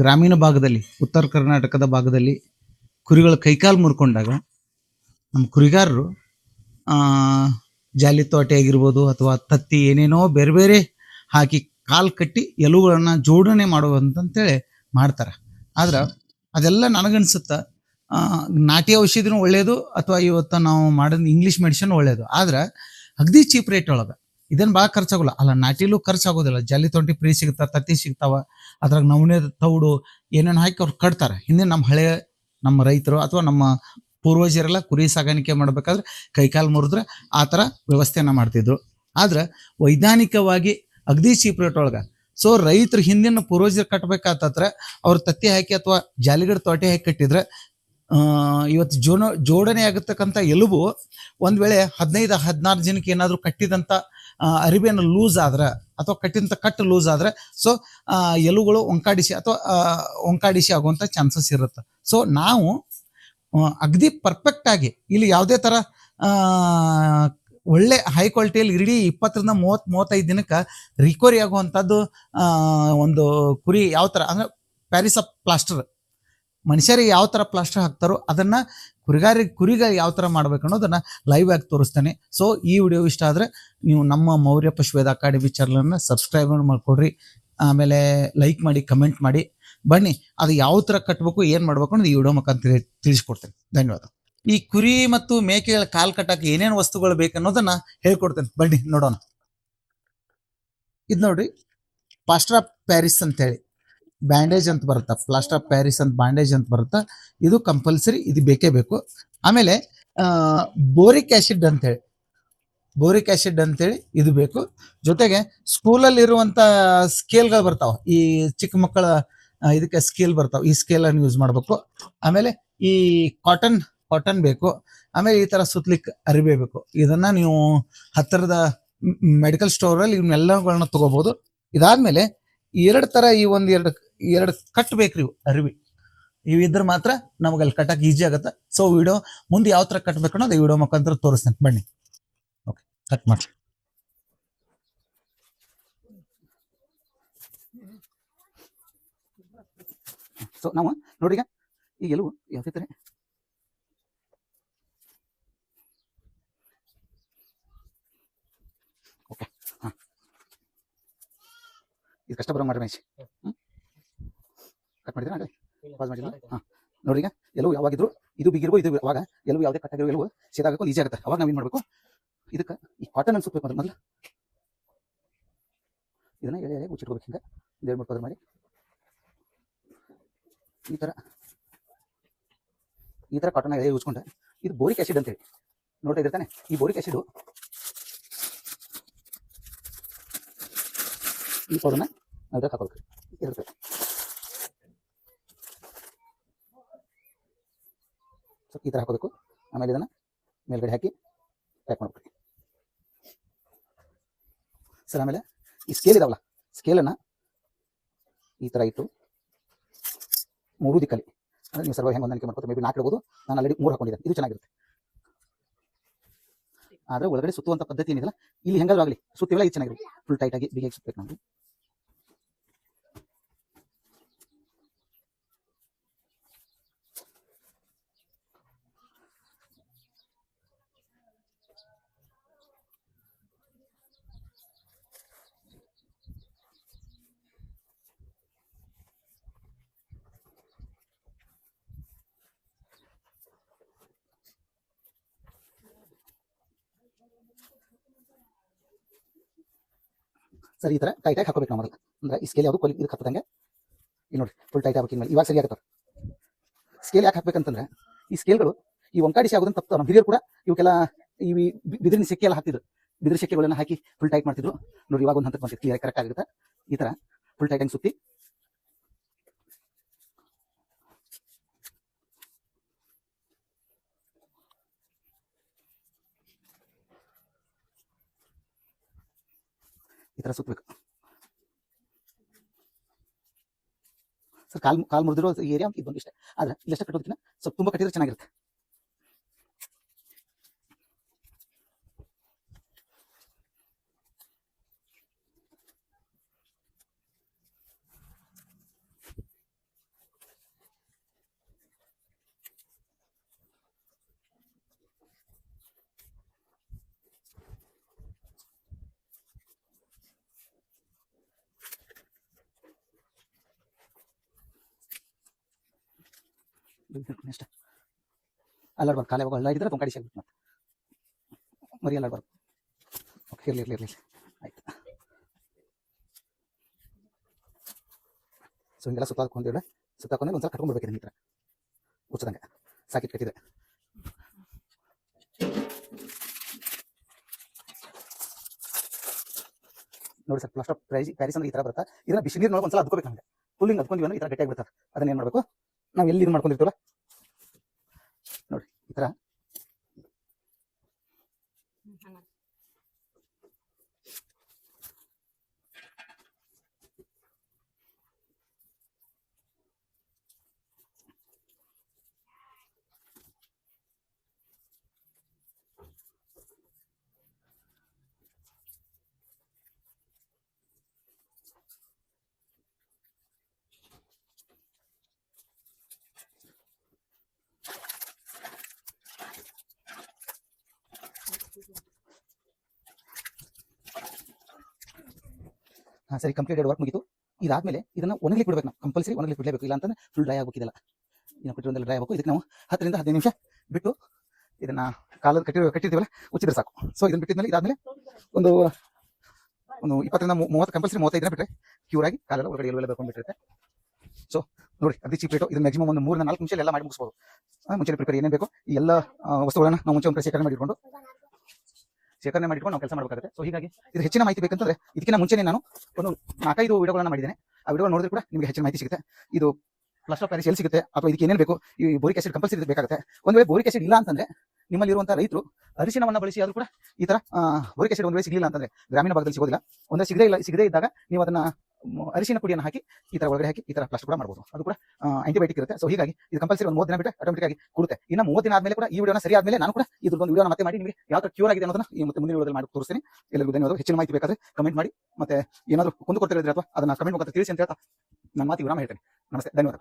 ಗ್ರಾಮೀಣ ಭಾಗದಲ್ಲಿ, ಉತ್ತರ ಕರ್ನಾಟಕದ ಭಾಗದಲ್ಲಿ ಕುರಿಗಳು ಕೈಕಾಲು ಮುರ್ಕೊಂಡಾಗ ನಮ್ಮ ಕುರಿಗಾರರು ಜಾಲಿ ತೋಟೆ ಆಗಿರ್ಬೋದು ಅಥವಾ ತತ್ತಿ ಏನೇನೋ ಬೇರೆ ಬೇರೆ ಹಾಕಿ ಕಾಲು ಕಟ್ಟಿ ಎಲುಗಳನ್ನ ಜೋಡಣೆ ಮಾಡುವಂತಂತೇಳಿ ಮಾಡ್ತಾರೆ. ಆದ್ರೆ ಅದೆಲ್ಲ ನನಗನ್ಸುತ್ತ ನಾಟಿ ಔಷಧಿನೂ ಒಳ್ಳೆಯದು ಅಥವಾ ಇವತ್ತು ನಾವು ಮಾಡೋದು ಇಂಗ್ಲೀಷ್ ಮೆಡಿಸಿನ್ ಒಳ್ಳೆಯದು ಆದ್ರೆ ಅಗದಿ ಚೀಪ್ ರೇಟ್ ಒಳಗೆ ಇದೇನು ಭಾಳ ಖರ್ಚಾಗೋಲ್ಲ. ಅಲ್ಲ, ನಾಟಿಲೂ ಖರ್ಚಾಗೋದಿಲ್ಲ. ಜಲ್ಲಿ ತೊಂಟಿ ಫ್ರೀ ಸಿಗ್ತಾವ, ತತ್ತಿ ಸಿಗ್ತಾವ. ಅದ್ರಾಗ ನವಣೆ ತೌಡು ಏನೇನು ಹಾಕಿ ಅವ್ರು ಕಟ್ತಾರೆ. ಹಿಂದೆ ನಮ್ಮ ಹಳೆ ನಮ್ಮ ರೈತರು ಅಥವಾ ನಮ್ಮ ಪೂರ್ವಜರೆಲ್ಲ ಕುರಿ ಸಾಗಾಣಿಕೆ ಮಾಡ್ಬೇಕಾದ್ರೆ ಕೈಕಾಲು ಮುರಿದ್ರೆ ಆ ಥರ ವ್ಯವಸ್ಥೆನ ಮಾಡ್ತಿದ್ರು. ಆದ್ರೆ ವೈಜ್ಞಾನಿಕವಾಗಿ ಅಗದಿ ಚೀಪ್ ರೇಟ್ ಒಳಗೆ. ಸೊ, ರೈತರು ಹಿಂದಿನ ಪೂರ್ವಜರು ಕಟ್ಟಬೇಕಾತತ್ರ ಅವ್ರು ತತ್ತಿ ಹಾಕಿ ಅಥವಾ ಜಾಲಿಗಡ ತೋಟೆ ಹಾಕಿ ಕಟ್ಟಿದ್ರೆ ಇವತ್ತು ಜೋನ, ಜೋಡಣೆ ಆಗತಕ್ಕಂಥ ಎಲುಬು ಒಂದ್ ವೇಳೆ ಹದಿನೈದು, ಹದಿನಾರು ಜನಕ್ಕೆ ಏನಾದರೂ ಕಟ್ಟಿದಂಥ ಅರಿವೆಯನ್ನು ಲೂಸ್ ಆದ್ರೆ ಅಥವಾ ಕಟ್ಟಿಂತ ಕಟ್ಟು ಲೂಸ್ ಆದ್ರೆ ಸೊ ಎಲುಗಳು ಒಂಕಾಡಿಸಿ ಅಥವಾ ಒಂಕಾಡಿಸಿ ಆಗುವಂಥ ಚಾನ್ಸಸ್ ಇರುತ್ತೆ. ಸೊ ನಾವು ಅಗದಿ ಪರ್ಫೆಕ್ಟ್ ಆಗಿ ಇಲ್ಲಿ ಯಾವುದೇ ಆ, ಒಳ್ಳೆ ಹೈ ಕ್ವಾಲಿಟಿಯಲ್ಲಿ ಇಡೀ ಇಪ್ಪತ್ತರಿಂದ ಮೂವತ್ತು ಮೂವತ್ತೈದು ದಿನಕ್ಕೆ ರಿಕವರಿ ಆಗುವಂಥದ್ದು ಒಂದು ಕುರಿ ಯಾವ ಥರ ಅಂದ್ರೆ ಪ್ಯಾರಿಸ್ ಆಫ್ ಪ್ಲಾಸ್ಟರ್ ಮನುಷ್ಯರಿಗೆ ಯಾವ ಥರ ಪ್ಲಾಸ್ಟರ್ ಹಾಕ್ತಾರೋ ಅದನ್ನ ಕುರಿಗಾರಿಗೆ ಕುರಿಗ ಯಾವ ಥರ ಮಾಡ್ಬೇಕು ಅನ್ನೋದನ್ನ ಲೈವ್ ಆಗಿ ತೋರಿಸ್ತೇನೆ. ಸೊ ಈ ವಿಡಿಯೋ ಇಷ್ಟ ಆದರೆ ನೀವು ನಮ್ಮ ಮೌರ್ಯ ಪಶುವೇದ ಅಕಾಡೆಮಿ ಚಾನಲನ್ನು ಸಬ್ಸ್ಕ್ರೈಬ್ ಮಾಡಿಕೊಡ್ರಿ. ಆಮೇಲೆ ಲೈಕ್ ಮಾಡಿ ಕಮೆಂಟ್ ಮಾಡಿ. ಬನ್ನಿ, ಅದು ಯಾವ ಥರ ಕಟ್ಟಬೇಕು ಏನು ಮಾಡ್ಬೇಕು ಅನ್ನೋದು ಈ ವಿಡಿಯೋ ಮುಖಾಂತರ ತಿಳಿ- ತಿಳಿಸ್ಕೊಡ್ತೇನೆ. ಧನ್ಯವಾದ. ಈ ಕುರಿ ಮತ್ತು ಮೇಕೆಗಳ ಕಾಲು ಕಟ್ಟಕ್ಕೆ ಏನೇನು ವಸ್ತುಗಳು ಬೇಕು ಅನ್ನೋದನ್ನ ಹೇಳ್ಕೊಡ್ತೇನೆ. ಬನ್ನಿ, ನೋಡೋಣ. ಇದು ನೋಡ್ರಿ, ಪಾಸ್ಟ್ರಾ ಪ್ಯಾರಿಸ್ ಅಂತೇಳಿ. ಬ್ಯಾಂಡೇಜ್ ಅಂತ ಬರುತ್ತೆ? ಪ್ಲಾಸ್ಟರ್ ಆಫ್ ಪ್ಯಾರಿಸ್ ಅಂತ ಬ್ಯಾಂಡೇಜ್ ಅಂತ ಬರುತ್ತೆ? ಇದು ಕಂಪಲ್ಸರಿ ಇದು ಬೇಕೇ ಬೇಕು. ಆಮೇಲೆ ಬೋರಿಕ್ ಆಸಿಡ್ ಅಂತೇಳಿ. ಬೋರಿಕ್ ಆಸಿಡ್ ಅಂತೇಳಿ ಇದು ಬೇಕು. ಜೊತೆಗೆ ಸ್ಕೂಲಲ್ಲಿ ಇರುವಂತ ಸ್ಕೇಲ್ಗಳು ಬರ್ತಾವ. ಈ ಚಿಕ್ಕ ಮಕ್ಕಳ ಇದಕ್ಕೆ ಸ್ಕೇಲ್ ಬರ್ತಾವ. ಈ ಸ್ಕೇಲ್ ಅನ್ನು ಯೂಸ್ ಮಾಡಬೇಕು. ಆಮೇಲೆ ಈ ಕಾಟನ್ ಕಾಟನ್ ಬೇಕು. ಆಮೇಲೆ ಈ ತರ ಸುತ್ತಲಿಕ್ಕೆ ಅರಿವೆ ಬೇಕು. ಇದನ್ನ ನೀವು ಹತ್ತಿರದ ಮೆಡಿಕಲ್ ಸ್ಟೋರ್ ಅಲ್ಲಿ ಇವನ್ನೆಲ್ಲಗಳನ್ನ ತಗೋಬಹುದು ಇದಾದ್ಮೇಲೆ ಎರಡು ತರ ಈ ಒಂದ್ ಎರಡು ಎರಡು ಕಟ್ ಬೇಕ್ರಿ ಇವು, ಅರಿವಿ. ಇವು ಇದ್ರೆ ಮಾತ್ರ ನಮಗೆ ಅಲ್ಲಿ ಕಟ್ಟಕ್ಕೆ ಈಜಿ ಆಗುತ್ತೆ. ಸೊ ವಿಡಿಯೋ ಮುಂದೆ ಯಾವ ತರ ಕಟ್ಬೇಕು ಅನ್ನೋದು ವಿಡಿಯೋ ಮುಖಾಂತರ ತೋರಿಸ್ತೇನೆ. ಬನ್ನಿ. ಓಕೆ ಕಟ್ ಮಾಡಿ. ಸೊ ನಾವು ನೋಡಿ ಈಗ ಈ ಎಲುವು ಯಾವ ಥರ ಓಕೆ ಹಾಂ. ಇದು ಕಷ್ಟ ಬರೋ ಮಾಡಿ ಮೇಶ್ ಹ್ಞೂ ಕಟ್ ಮಾಡಿದ್ರಾ ಹಾಗೆ ಪಾಸ್ ಮಾಡಿಲ್ಲ. ಹಾಂ. ನೋಡ್ರಿ ಈಗ ಎಲ್ಲವೂ ಯಾವಾಗಿದ್ರು ಇದು ಬಿಗಿರ್ಬೋ ಇದು ಅವಾಗ ಎಲ್ಲವೂ ಯಾವುದೇ ಕಟ್ಟಾಗಿರೋ ಎಲ್ಲವೂ ಸೇದಾಗಕ್ಕೂ ಈಸಿ ಆಗುತ್ತೆ. ಅವಾಗ ನಾವೇನು ಮಾಡಬೇಕು? ಇದಕ್ಕೆ ಈ ಕಾಟನ್ ಅನ್ಸುತ್ತೆ ಮೊದಲು ಮೊದಲು. ಇದನ್ನ ಎಳೆ ಎಳೆ ಮುಚ್ಚಿಟ್ಕೋಬೇಕು ಹಿಂಗೆ ಒಂದು ಎರಡು ಮೂರು ಪದರ್ ಮಾಡಿ. ಈ ಥರ ಈ ಥರ ಕಾಟನ್ ಎಳೆ ಉಜ್ಕೊಂಡೆ ಇದು ಬೋರಿಕ್ ಆಸಿಡ್ ಅಂತೇಳಿ. ನೋಡ್ತಾ ಇದ್ದಿರ್ತಾನೆ ಈ ಬೋರಿಕ್ ಆಸಿಡ್ ಈ ಪೌಡರ್ನ ಅದ್ರಾಗ ಹಾಕೋಬೇಕು ಇರುತ್ತೆ. ಸೊ ಈ ಥರ ಹಾಕೋಬೇಕು. ಆಮೇಲೆ ಇದನ್ನ ಮೇಲ್ಗಡೆ ಹಾಕಿ ಪ್ಯಾಕ್ ಮಾಡ್ಬೇಕು ಸರ್, ಆಮೇಲೆ ಈ ಸ್ಕೇಲ್ ಇದಾವಲ್ಲ ಸ್ಕೇಲನ್ನು ಈ ಥರ ಇಟ್ಟು ಮೂರು ದಿಕ್ಕಲ್ಲಿ, ಅಂದರೆ ನೀವು ಸರ್ವ ಹೆಂಗೆ ಹೊಂದಾಣಿಕೆ ಮಾಡ್ಕೊತ ಮೇ ಬಿ ನಾಲ್ಕು ಇಡ್ಬೋದು. ನಾನು ಆಲ್ರೆಡಿ ಮೂರು ಹಾಕೊಂಡಿದ್ದೇನೆ. ಇದು ಚೆನ್ನಾಗಿರುತ್ತೆ. ಆದರೆ ಒಳಗಡೆ ಸುತ್ತುವಂಥ ಪದ್ಧತಿ ಏನಿದೆಲ್ಲ ಇಲ್ಲಿ ಹೆಂಗಾದ್ರೂ ಆಗಲಿ ಸುತ್ತಿವೆಲ್ಲ ಇದು ಚೆನ್ನಾಗಿರುತ್ತೆ. ಫುಲ್ ಟೈಟಾಗಿ ಬಿಗಿ ಸುತ್ತಬೇಕು ನಾವು. ಸರಿ, ಈ ಥರ ಆಗಿ ಹಾಕೋಬೇಕು ಮೊದಲು. ಅಂದ್ರೆ ಈ ಸ್ಕೇಲ್ ಯಾವುದು ಕೊಲಿ ಇದಕ್ಕೆ ಹತ್ತದಂಗೆ ಇಲ್ಲಿ ನೋಡಿ ಫುಲ್ ಟೈಟ್ ಆಗ್ಬೇಕು ಇನ್ಮೇಲೆ ಇವಾಗ ಸರಿ ಆಗತ್ತೆ ಸ್ಕೇಲ್ ಯಾಕೆ ಹಾಕ್ಬೇಕಂತಂದ್ರೆ, ಈ ಸ್ಕೇಲ್ಗಳು ಈ ಒಂಕಾಡಿಸಿ ಆಗೋದನ್ನ ತಪ್ಪು. ನಮ್ಮ ಹಿರಿಯರು ಕೂಡ ಇವಕ್ಕೆಲ್ಲ ಈ ಬಿದಿರಿನ ಸೆಕೆ ಎಲ್ಲ ಹಾಕ್ತಿದ್ರು. ಬಿದಿರು ಹಾಕಿ ಫುಲ್ ಟೈಟ್ ಮಾಡ್ತಿದ್ರು. ನೋಡಿ, ಇವಾಗ ಒಂದು ಹಂತಕ್ಕೆ ಬಂದಿತ್ತು ಕರೆಕ್ಟ್ ಆಗುತ್ತೆ ಈ ಥರ ಫುಲ್ ಟೈಟ್ ಹಂಗೆ ಸುತ್ತಿ ಈ ಥರ ಸುತ್ತಬೇಕು ಸರ್, ಕಾಲ್ ಕಾಲ್ ಮುರಿದಿರೋ ಏರಿಯಾ ಇದು ಬಂದು ಇಷ್ಟೇ. ಆದರೆ ಇಲ್ಲಷ್ಟ ಕಟ್ಟೋದಕ್ಕಿಂತ ಸ್ವಲ್ಪ ತುಂಬ ಕಟ್ಟಿದ್ರೆ ಚೆನ್ನಾಗಿರುತ್ತೆ. ನೆಕ್ಸ್ಟ್ ಅಲ್ಲಾಡ್ಬಾರ್ದು ಕಾಲೇ ಹೋಗಿ. ಅಲ್ಲಾಡಿದ್ರೆ ತುಂಬ ಕಡಿಸಿ ಮತ್ತೆ ಮರಿ ಅಲ್ಲಾಡ್ಬಾರ್ದು ಓಕೆ ಇರಲಿ ಇರಲಿ ಇರಲಿ. ಆಯ್ತು. ಸೊ ಹಿಂಗೆಲ್ಲ ಸುತ್ತ ಸುತ್ತಾಕೊಂಡ್ರೆ ಒಂದ್ಸಲ ಕಟ್ಕೊಂಡ್ಬಿಡ್ಬೇಕು ನಿಮ್ಮ ಹತ್ರ. ಉಚ್ಚದಂಗೆ ಸಾಕಿಟ್ ಕಟ್ಟಿದೆ. ನೋಡಿ ಸರ್ ಪ್ಲಾಸ್ಟರ್ ಪ್ರೈಸ್ ಪ್ಯಾರಿಸ್ ಅಂದ್ರೆ ಈ ಥರ ಬರುತ್ತೆ? ಇದನ್ನ ಬಿಸಿ ನೀರು ಒಂದ್ಸಲ ಅದ್ಕೋಬೇಕು ಹಂಗೆ. ಫುಲ್ಲಿಂಗ್ ಅದ್ಕೊಂಡ್ವಿ ಅಂದ್ರೆ ಈ ಥರ ಗಟ್ಟಿಯಾಗಿ ಬಿಡ್ತಾರೆ ಅದನ್ನ ಏನು ಮಾಡಬೇಕು? ನಾವು ಎಲ್ಲಿ ಇದು ಮಾಡ್ಕೊಂಡಿರ್ತೀವಲ್ಲ? ನೋಡಿ ಈ ಥರ ಹಾಂ, ಸರಿ ಕಂಪ್ಲೀಟೆಡ್ ವರ್ಕ್ ಮುಗಿತು. ಇದಾದ್ಮೇಲೆ ಇದನ್ನ ಒಣಗ್ಲಿಕ್ಕೆ ಬಿಡಬೇಕು ನಾವು. ಕಂಪಲ್ಸರಿ ಒಣಗ್ಲಿಕ್ಕೆ ಬಿಡಬೇಕು ಇಲ್ಲ ಅಂತಂದ್ರೆ ಫುಲ್ ಡ್ರೈ ಆಗಬೇಕಿದೆಲ್ಲ ಇನ್ನು ಬಿಟ್ಟಿರೋದೆಲ್ಲ ಡ್ರೈ ಆಗಬೇಕು. ಇದಕ್ಕೆ ನಾವು ಹತ್ತರಿಂದ ಹದಿನೈದು ನಿಮಿಷ ಬಿಟ್ಟು ಇದನ್ನ ಕಾಲದ ಕಟ್ಟಿರೋ ಕಟ್ಟಿರ್ತೀವಲ್ಲ, ಉಚ್ಚಿದ್ರೆ ಸಾಕು. ಸೊ ಇದನ್ನ ಬಿಟ್ಟಿದ್ಮೇಲೆ ಇದಾದ್ಮೇಲೆ ಒಂದು ಒಂದು ಇಪ್ಪತ್ತರಿಂದ ಮೂವತ್ತು ಕಂಪಲ್ಸರಿ ಮೂವತ್ತೈದು ದಿನ ಬಿಟ್ಟರೆ ಕ್ಯೂರ್ ಆಗಿ ಕಾಲೆಲ್ಲ ಒಳಗಡೆ ಎಲ್ಲ ಬಿಟ್ಟಿರುತ್ತೆ. ಸೊ ನೋಡಿ ಅದೇ ಚೀಪ್ ರೇಟು ಇದನ್ನ ಮ್ಯಾಕ್ಸಿಮಮ್ ಒಂದು ಮೂರಿಂದ ನಾಲ್ಕು ನಿಮಿಷ ಎಲ್ಲ ಮಾಡಿ ಮುಗಿಸ್ಬೋದು ಮುಂಚೆ ಪ್ರಿಪೇರ್ ಏನೇ ಬೇಕು ಎಲ್ಲ ವಸ್ತುಗಳನ್ನ ನಾವು ಮುಂಚೆ ಒಂದು ಶೇಖರಣೆ ಮಾಡಿಕೊಂಡು ಶೇಖರಣೆ ಮಾಡಿಕೊಂಡು ನಾವು ಕೆಲಸ ಮಾಡಬೇಕಾಗುತ್ತೆ. ಸೊ ಹೀಗಾಗಿ ಇದು ಹೆಚ್ಚಿನ ಮಾಹಿತಿ ಬೇಕಂತಂದ್ರೆ ಇದಕ್ಕಿಂತ ಮುಂಚೆನೇ ನಾನು ಒಂದು ನಾಲ್ಕೈದು ವಿಡಿಯೋಗಳನ್ನ ಮಾಡಿದ್ದೇನೆ. ಆ ವಿಡಿಯೋ ನೋಡಿದ್ರೆ ಕೂಡ ನಿಮಗೆ ಹೆಚ್ಚಿನ ಮಾಹಿತಿ ಸಿಗುತ್ತೆ. ಇದು ಪ್ಲಾಸ್ಟರ್ ಪ್ಯಾರಿಸ್ ಎಲ್ಲಿ ಸಿಗುತ್ತೆ ಅಥವಾ ಇದಕ್ಕೆ ಏನೇನು ಬೇಕು, ಈ ಬೋರಿಕ್ ಆಸಿಡ್ ಕಂಪಲ್ಸರಿ ಬೇಕಾಗುತ್ತೆ. ಒಂದು ವೇಳೆ ಬೋರಿಕ್ ಆಸಿಡ್ ಇಲ್ಲ ಅಂತಂದ್ರೆ ನಿಮ್ಮಲ್ಲಿ ಇರುವಂತಹ ರೈತರು ಅರಿಶಿನವನ್ನ ಬಳಸಿ ಆದ್ರೂ ಕೂಡ ಈ ತರ ಬೋರಿಕ್ ಆಸಿಡ್ ಒಂದು ವೇಳೆ ಸಿಗಲಿಲ್ಲ ಅಂತಂದ್ರೆ ಗ್ರಾಮೀಣ ಭಾಗದಲ್ಲಿ ಸಿಗೋದಿಲ್ಲ. ಒಂದೇ ಸಿಗದೇ ಇಲ್ಲ, ಸಿಗದೇ ಇದ್ದಾಗ ನೀವು ಅದನ್ನ ಅರಿಶಿನ ಪುಡಿಯನ್ನು ಹಾಕಿ ಈ ತರ ಒಳಗಡೆ ಹಾಕಿ ಈ ತರ ಪ್ಲಾಸ್ಟರ್ ಕೂಡ ಮಾಡಬಹುದು ಅದು ಕೂಡ ಆಂಟಿಬಯೋಟಿಕ್ ಇರುತ್ತೆ. ಸೊ ಹೀಗಾಗಿ ಇದು ಕಂಪಲ್ಸರಿ ಒಂದು ಮೂವತ್ತು ದಿನ ಬಿಟ್ಟು ಆಟೋಮೆಟಿಕ್ ಆಗಿ ಕೊಡುತ್ತೆ. ಇನ್ನು ಮೂವತ್ತು ದಿನ ಆದ್ಮೇಲೆ ಕೂಡ ಈ ವಿಡಿಯೋನ ಸರಿ ಆದ್ಮೇಲೆ ನಾನು ಕೂಡ ಇದ್ರದ್ದು ವಿಡಿಯೋನ ಮತ್ತೆ ಮಾಡಿ ನಿಮಗೆ ಯಾವ ತರ ಕ್ಯೂರ್ ಆಗಿದೆ ಅನ್ನೋದನ್ನ ಈ ಮತ್ತೆ ಮುಂದಿನ ವಿಡಿಯೋದಲ್ಲಿ ಮಾಡಿ ತೋರಿಸ್ತೀನಿ. ಎಲ್ಲರಿಗೂ ಧನ್ಯವಾದ ಹೆಚ್ಚಿನ ಮಾಹಿತಿ ಬೇಕಾದ್ರೆ ಕಮೆಂಟ್ ಮಾಡಿ. ಮತ್ತೆ ಏನಾದರೂ ಕುಂದು ಕೊಡ್ತಿದ್ರೆ ಅಥವಾ ಅದನ್ನ ಕಮೆಂಟ್ ಮುಖಾಂತರ ತಿಳಿಸಿ ಅಂತ ಹೇಳ್ತಾ ನನ್ನ ಮಾತಿ ವಿರಾಮ ಹೇಳ್ತೇನೆ. ನಮಸ್ತೆ. ಧನ್ಯವಾದ